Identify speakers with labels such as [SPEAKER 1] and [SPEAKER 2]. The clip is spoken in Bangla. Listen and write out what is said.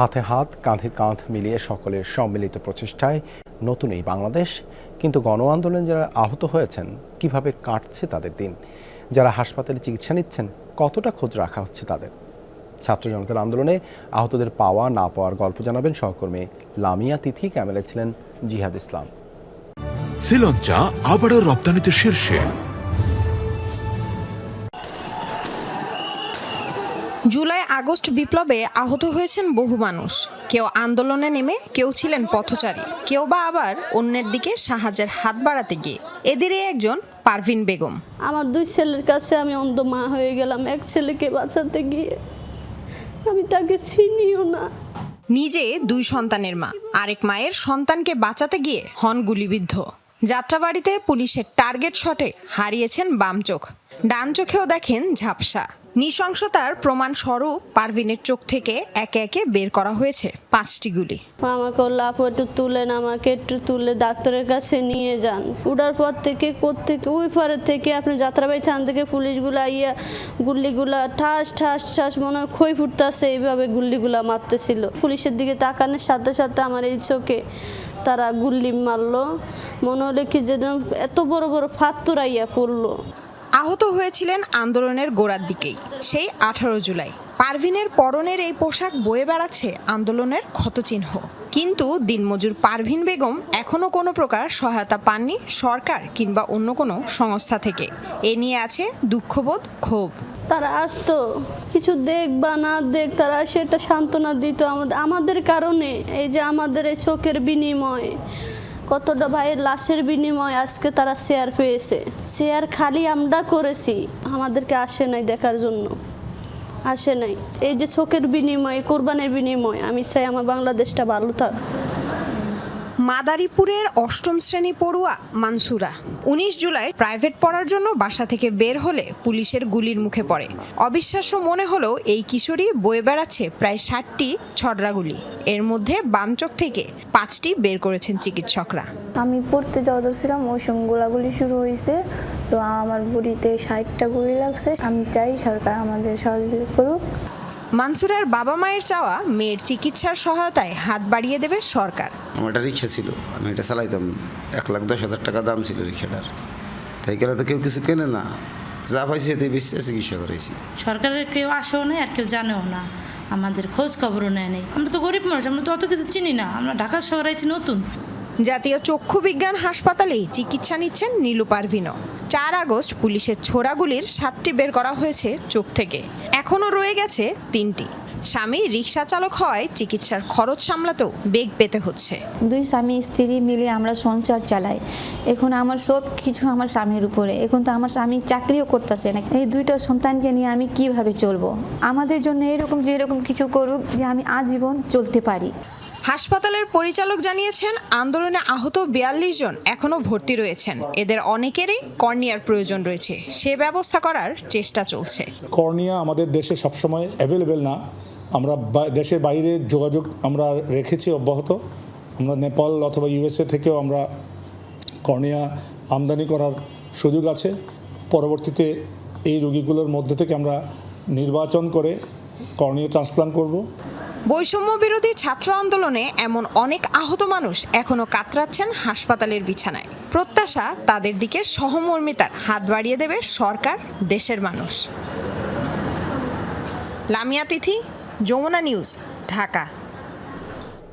[SPEAKER 1] হাতে হাত, কাঁধে কাঁধ মিলিয়ে সকলের সম্মিলিত প্রচেষ্টায় নতুন এই বাংলাদেশ। কিন্তু গণ আন্দোলনে যারা আহত হয়েছেন, কীভাবে কাটছে তাদের দিন? যারা হাসপাতালে চিকিৎসা নিচ্ছেন, কতটা খোঁজ রাখা হচ্ছে তাদের? ছাত্র জনতার আন্দোলনে আহতদের পাওয়া না পাওয়ার গল্প জানাবেন সহকর্মী লামিয়া তিথি, ক্যামেরায় ছিলেন জিহাদ ইসলাম।
[SPEAKER 2] শ্রীলঞ্চা আবারও রপ্তানিতে শীর্ষে।
[SPEAKER 3] জুলাই আগস্ট বিপ্লবে আহত হয়েছেন বহু মানুষ। কেউ আন্দোলনে নেমে কেউ ছিলেন পথচারী। কেউ বা আবার অন্যের দিকে সাহায্যের হাত বাড়াতে গিয়ে। এদেরই একজন পারভিন বেগম।
[SPEAKER 4] আমার দুই ছেলের কাছে আমি অন্ধ মা হয়ে গেলাম। এক ছেলেকে বাঁচাতে গিয়ে আমি তাকে চিনিও না।
[SPEAKER 3] নিজে দুই সন্তানের মা। আরেক মায়ের সন্তানকে বাঁচাতে গিয়ে হন গুলিবিদ্ধ। যাত্রাবাড়িতে পুলিশের টার্গেট শটে হারিয়েছেন বাম চোখ। ডান চোখেও দেখেন ঝাপসা। নৃশংসতার প্রমাণ স্বরূপ পারভিনের চোখ থেকে একে একে বের করা হয়েছে পাঁচটি গুলি।
[SPEAKER 4] আমাকে আপু একটু তুলেন আমাকে একটু তুলে ডাক্তারের কাছে নিয়ে যান। উঠার পর থেকে কোত্থেকে, ওই পারে থেকে আপনি যাত্রাবাড়ি থান থেকে পুলিশগুলা ইয়া গুল্লিগুলা ঠাস ঠাস ঠাস মনে হয় খই ফুটতেছে, এইভাবে গুল্লিগুলা মারতেছিল। পুলিশের দিকে তাকানোর সাথে সাথে আমার এই চোখে তারা গুল্লি মারলো। মনে হলো কি যেন এত বড় বড় ফাত্তুরাইয়া পড়ল।
[SPEAKER 3] আহত হয়েছিলেন আন্দোলনের গোড়ার দিকেই, সেই আঠারো জুলাই। পারভিনের পরনের এই পোশাক বয়ে বেড়াচ্ছে আন্দোলনের ক্ষতচিহ্ন। কিন্তু দিনমজুর পারভিন বেগম এখনও কোনো প্রকার সহায়তা পাননি সরকার কিংবা অন্য কোনো সংস্থা থেকে। এ নিয়ে আছে দুঃখবোধ ক্ষোভ।
[SPEAKER 4] তারা আসতো, কিছু দেখ বা না দেখ, তারা সেটা সান্ত্বনা দিত আমাদের আমাদের কারণে, এই যে আমাদের এই চোখের বিনিময়। কতটা ভাইয়ের লাশের বিনিময় আজকে তারা শেয়ার পেয়েছে? শেয়ার খালি আমরা করেছি, আমাদেরকে আসে নাই দেখার জন্য। আসে নাই। এই যে শোকের বিনিময়, কোরবানের বিনিময়, আমি চাই আমার বাংলাদেশটা ভালো থাক।
[SPEAKER 3] মাদারীপুরের অষ্টম শ্রেণি পড়ুয়া মানসুরা। উনিশ জুলাই প্রাইভেট পড়ার জন্য বাসা থেকে বের হলে পুলিশের গুলির মুখে পড়ে। অবিশ্বাস্য মনে হলেও এই কিশোরী বয়ে বেড়াচ্ছে প্রায় ষাটটি ছড়রা গুলি। এর মধ্যে বাম চোখ থেকে পাঁচটি বের করেছেন চিকিৎসকরা।
[SPEAKER 5] আমি পড়তে যাওয়া ধরছিলাম, ওই সময় গোলাগুলি শুরু হয়েছে। তো আমার বুড়িতে ষাটটা গুলি লাগছে। আমি চাই সরকার আমাদের সহযোগিতা করুক।
[SPEAKER 3] মানসুরার বাবা মায়ের চাওয়া মেয়ের চিকিৎসার সহায়তায় হাত বাড়িয়ে দেবে সরকার।
[SPEAKER 6] আমার একটা রিক্সা ছিল আমি এটা চালাইতাম। এক লাখ দশ হাজার টাকা দাম ছিল রিক্সাটার। তাই গেলে তো কেউ কিছু কেনে না। যা পাইছে এতে বেশি চিকিৎসা করেছি
[SPEAKER 7] সরকারের কেউ আসেও না আর কেউ জানেও না। আমাদের খোঁজ খবরও নেয় নেই। আমরা তো গরিব মানুষ আমরা তো অত কিছু চিনি না। আমরা ঢাকা শহরে আছি নতুন।
[SPEAKER 3] জাতীয় চক্ষু বিজ্ঞান হাসপাতালে চিকিৎসা নিচ্ছেন নীলু পারভিনও। চার আগস্ট পুলিশের ছোড়াগুলির সাতটি বের করা হয়েছে চোখ থেকে। এখনও রয়ে গেছে তিনটি। স্বামী রিক্সা চালক হওয়ায় চিকিৎসার খরচ সামলাতেও বেগ পেতে হচ্ছে।
[SPEAKER 5] দুই স্বামী স্ত্রী মিলে আমরা সংসার চালাই। এখন আমার সব কিছু আমার স্বামীর উপরে। এখন তো আমার স্বামী চাকরিও করতেছে না। এই দুইটা সন্তানকে নিয়ে আমি কীভাবে চলবো? আমাদের জন্য এরকম যে এরকম কিছু করুক যে আমি আজীবন চলতে পারি।
[SPEAKER 3] হাসপাতালের পরিচালক জানিয়েছেন, আন্দোলনে আহত বিয়াল্লিশ জন এখনও ভর্তি রয়েছেন। এদের অনেকেরই কর্নিয়ার প্রয়োজন রয়েছে। সে ব্যবস্থা করার চেষ্টা চলছে।
[SPEAKER 8] কর্নিয়া আমাদের দেশে সবসময় অ্যাভেলেবেল না। আমরা দেশের বাইরে যোগাযোগ আমরা রেখেছি অব্যাহত। আমরা নেপাল অথবা ইউএসএ থেকেও আমরা কর্নিয়া আমদানি করার সুযোগ আছে। পরবর্তীতে এই রোগীগুলোর মধ্যে থেকে আমরা নির্বাচন করে কর্নিয়া ট্রান্সপ্লান্ট করব।
[SPEAKER 3] বৈষম্য বিরোধী ছাত্র আন্দোলনে এমন অনেক আহত মানুষ এখনও কাতরাচ্ছেন হাসপাতালের বিছানায়। প্রত্যাশা তাদের দিকে সহমর্মিতার হাত বাড়িয়ে দেবে সরকার, দেশের মানুষ। লামিয়া তিথি, যমুনা নিউজ, ঢাকা।